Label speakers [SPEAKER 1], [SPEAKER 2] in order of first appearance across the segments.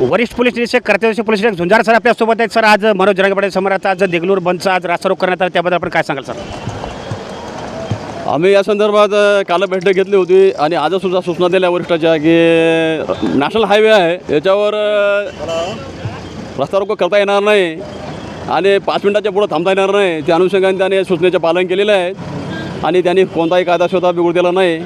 [SPEAKER 1] वरिष्ठ पोलीस निरीक्षक कर्तव्य पोलीस निरीक्षक झुंजार सर आपल्यासोबत आहेत. सर आज मनोज जरांगे पाटील समोरात आज देगलूर बंदचा आज रास्ता रोक करण्यात आला त्याबद्दल आपण काय सांगाल सर?
[SPEAKER 2] आम्ही या संदर्भात काल बैठक घेतली होती आणि आजसुद्धा सूचना दिल्या वरिष्ठाच्या की नॅशनल हायवे आहे. याच्यावर रस्ता रोको करता येणार नाही आणि पाच मिनटाच्या पुढं थांबता येणार नाही. त्या अनुषंगाने त्याने सूचनेचे पालन केलेलं आहे आणि त्यांनी कोणताही कायदा स्वतः बिघडू दिला नाही.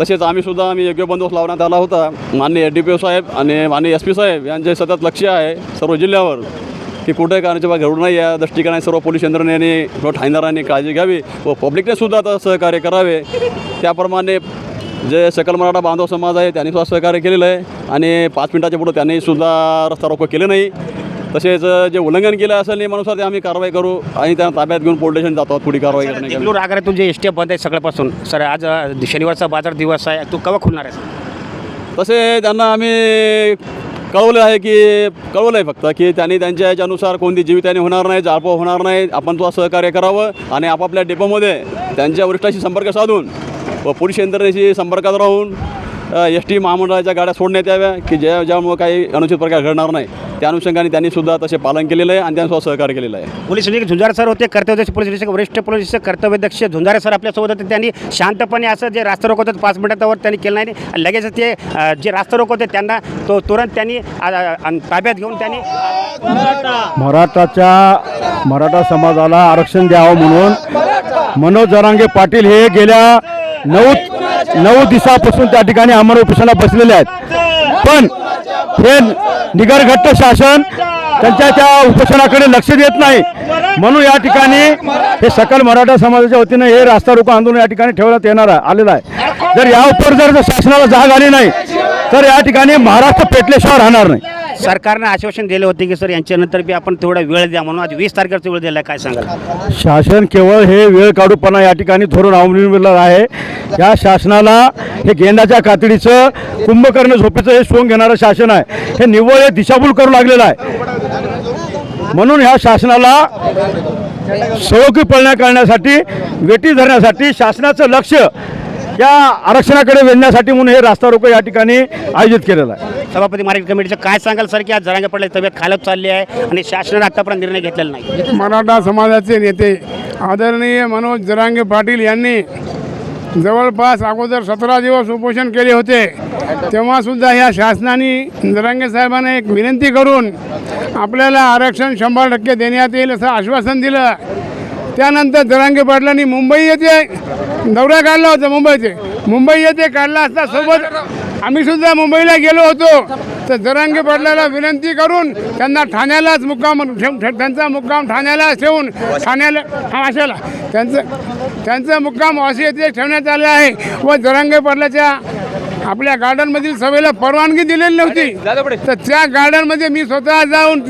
[SPEAKER 2] तसेच आम्ही सुद्धा आम्ही योग्य बंदोबस्त लावण्यात आला होता. माननीय एस डी पी ओ साहेब आणि माननीय एस पी साहेब यांचे सतत लक्ष आहे सर्व जिल्ह्यावर की कुठे कारणाची बाब घडू नाही या दृष्टिकोनाने सर्व पोलीस यंत्रणेने व ठाणेदारांनी काळजी घ्यावी व पब्लिकने सुद्धा आता सहकार्य करावे. त्याप्रमाणे जे सकल मराठा बांधव समाज आहे त्यांनी सुद्धा सहकार्य केलेलं आहे आणि पाच मिनिटाच्या पुढं त्यांनी सुद्धा रस्ता रोको केले नाही. तसेच जे उल्लंघन केलं असेल नियमानुसार ते आम्ही कारवाई करू आणि त्यांना ताब्यात घेऊन पोलीस स्टेशन जातो पुढे कारवाई
[SPEAKER 1] देगलूर आगारातून जे एस टी बंद आहे सगळ्यापासून सर आज शनिवारचा बाजार दिवस आहे तो केव्हा खुलणार आहे
[SPEAKER 2] तसे त्यांना आम्ही कळवलं आहे की कळवलं आहे फक्त की त्यांनी त्यांच्या याच्यानुसार कोणती जीवितहानी होणार नाही जाळपोळ होणार नाही आपण तो सहकार्य करावं आणि आपापल्या डेपोमध्ये त्यांच्या वरिष्ठाशी संपर्क साधून व पोलीस यंत्रणेशी संपर्कात राहून एस टी महामंडळाच्या गाड्या सोडण्यात याव्या की ज्या ज्यामुळे काही अनुचित प्रकार घडणार नाही. त्या अनुषंगाने त्यांनी सुद्धा तसे पालन केलेलं आहे आणि त्यांनी सुद्धा सहकार्य केलेलं आहे.
[SPEAKER 1] पोलीस निरीक्षक झुंजार सर होते कर्तव्यदक्ष पोलीस निरीक्षक वरिष्ठ पोलीस निरीक्षक कर्तव्यदक्ष झुंजारे सर आपल्यासोबत होते. त्यांनी शांतपणे असं जे रास्ता रोक होतं पाच मिनिटावर त्यांनी केलं नाही. आणि लगेच ते जे रास्ता रोक होते त्यांना तो तुरंत त्यांनी ताब्यात घेऊन त्यांनी
[SPEAKER 3] मराठाच्या मराठा समाजाला आरक्षण द्यावं म्हणून मनोज जरांगे पाटील हे गेल्या नऊ नऊ दिवसापासून त्या ठिकाणी अमर उपोषणाला बसलेले आहेत. पण हे निगरघट्ट शासन त्यांच्या त्या उपोषणाकडे लक्ष देत नाही. म्हणून या ठिकाणी हे सकल मराठा समाजाच्या वतीनं हे रास्ता रोको आंदोलन या ठिकाणी ठेवण्यात येणार आहे आलेलं आहे. जर या जर शासनाला जाग आली नाही तर या ठिकाणी महाराष्ट्र पेटल्याशिवाय राहणार नाही.
[SPEAKER 1] सरकारनं आश्वासन दिले होते की सर यांच्यानंतर बी आपण थोडा वेळ द्या म्हणून. आज वीस तारखेचा वेळ दिला काय सांगाल?
[SPEAKER 3] शासन केवळ हे वेळ काढूपणा या ठिकाणी धोरण अवलंबिलं आहे. या शासनाला हे गेंडाच्या कातडीचं कुंभकर्ण झोपेचं हे सोंग घेणारं शासन आहे. हे निव्वळ हे दिशाभूल करू लागलेलं आहे. म्हणून ह्या शासनाला सळोकी पळण्या करण्यासाठी वेटी धरण्यासाठी शासनाचं लक्ष या आरक्षणाकडे वेधण्यासाठी म्हणून हे रास्ता रोको या ठिकाणी आयोजित केलेलं आहे.
[SPEAKER 1] सभापती मार्केट कमिटीचं काय सांगाल सर की आज जरांगे पडले तब्येत खालत चालली आहे आणि शासनाने आतापर्यंत निर्णय घेतलेला नाही?
[SPEAKER 4] मराठा समाजाचे नेते आदरणीय मनोज जरांगे पाटील यांनी जवळपास अगोदर सतरा दिवस उपोषण केले होते. तेव्हासुद्धा ह्या शासनाने जरांगे साहेबांना एक विनंती करून आपल्याला आरक्षण शंभर टक्के देण्यात येईल असं आश्वासन दिलं. त्यानंतर जरांगे पाटलांनी मुंबई येथे दौरा काढला होता मुंबईचे. मुंबई येथे काढला असता सोबत आम्ही सुद्धा मुंबईला गेलो होतो. तर जरांगे पाटलाला विनंती करून त्यांना ठाण्यालाच मुक्काम त्यांचा मुक्काम ठाण्यालाच ठेवून ठाण्याला हा अशाला. त्यांचं त्यांचा मुक्काम वाशी येथे ठेवण्यात आला आहे व जरांगे पाटलाच्या आपल्या गार्डनमधील सभेला परवानगी दिलेली नव्हती. तर त्या गार्डनमध्ये मी स्वतः जाऊन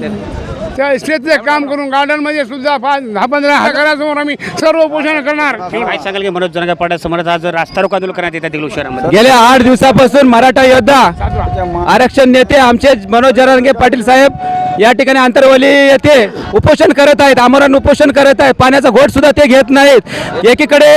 [SPEAKER 4] त्या स्टेजचे काम करून गार्डनमध्ये सुद्धा पाच दहा पंधरा हजारासमोर आम्ही सर्व पोषण करणार.
[SPEAKER 1] काय सांगाल की मनोज जरांगे पाटील समोर आज रास्ता रोको आंदोलन करण्यात येतात शहरामध्ये.
[SPEAKER 5] गेल्या आठ दिवसापासून मराठा योद्धा आरक्षण नेते आमचे मनोज जरांगे पाटील साहेब या ठिकाणी आंतरवली येथे उपोषण करत आहेत आमरण उपोषण करत आहेत. पाण्याचा घोट सुद्धा ते घेत नाहीत. एकीकडे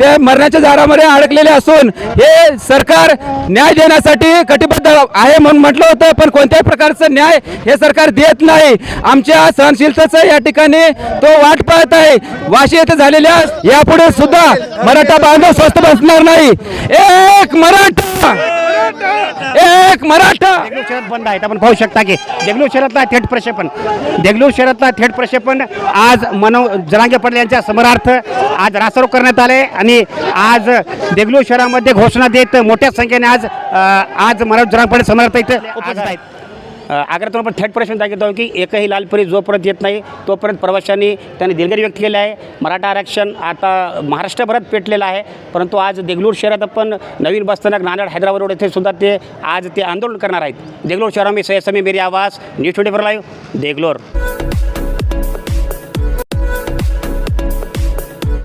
[SPEAKER 5] ते मरणाच्या झाडामध्ये अडकलेले असून हे सरकार न्याय देण्यासाठी कटिबद्ध आहे म्हणून म्हटलं होतं पण कोणत्याही प्रकारचं न्याय हे सरकार देत नाही. आमच्या सहनशीलतेचं या ठिकाणी तो वाट पाहत आहे. वाशी येथे झालेल्या यापुढे सुद्धा मराठा बांधव स्वस्त बसणार नाही. एक मराठा! एक मराठा!
[SPEAKER 1] देगलूर शहरात बंद आहेत. आपण पाहू शकता की देगलूर शहरातला थेट प्रक्षेपण. देगलूर शहरातला थेट प्रक्षेपण. आज मनो जरांगे पाटील यांच्या समरार्थ आज रास्तारोक करण्यात आले आणि आज देगलूर शहरामध्ये घोषणा देत मोठ्या संख्येने आज अ, आज मनोज जरांगे पाटील समरार्थ इथं उपस्थित आहेत. अ, आग्र्यातून आपण थेट प्रश्न दाखवतो की एकही लालपरी जोपर्यंत येत नाही तोपर्यंत प्रवाशांनी त्यांनी दिलगिरी व्यक्त केली आहे. मराठा आरक्षण आता महाराष्ट्रभरात पेटलेलं आहे. परंतु आज देगलूर शहरात आपण नवीन बसस्थानक नांदेड हैदराबाद रोड येथे सुद्धा ते आज ते आंदोलन करणार आहेत. देगलूर शहरामध्ये सयसमी Meri Awaz news twenty four live Deglur.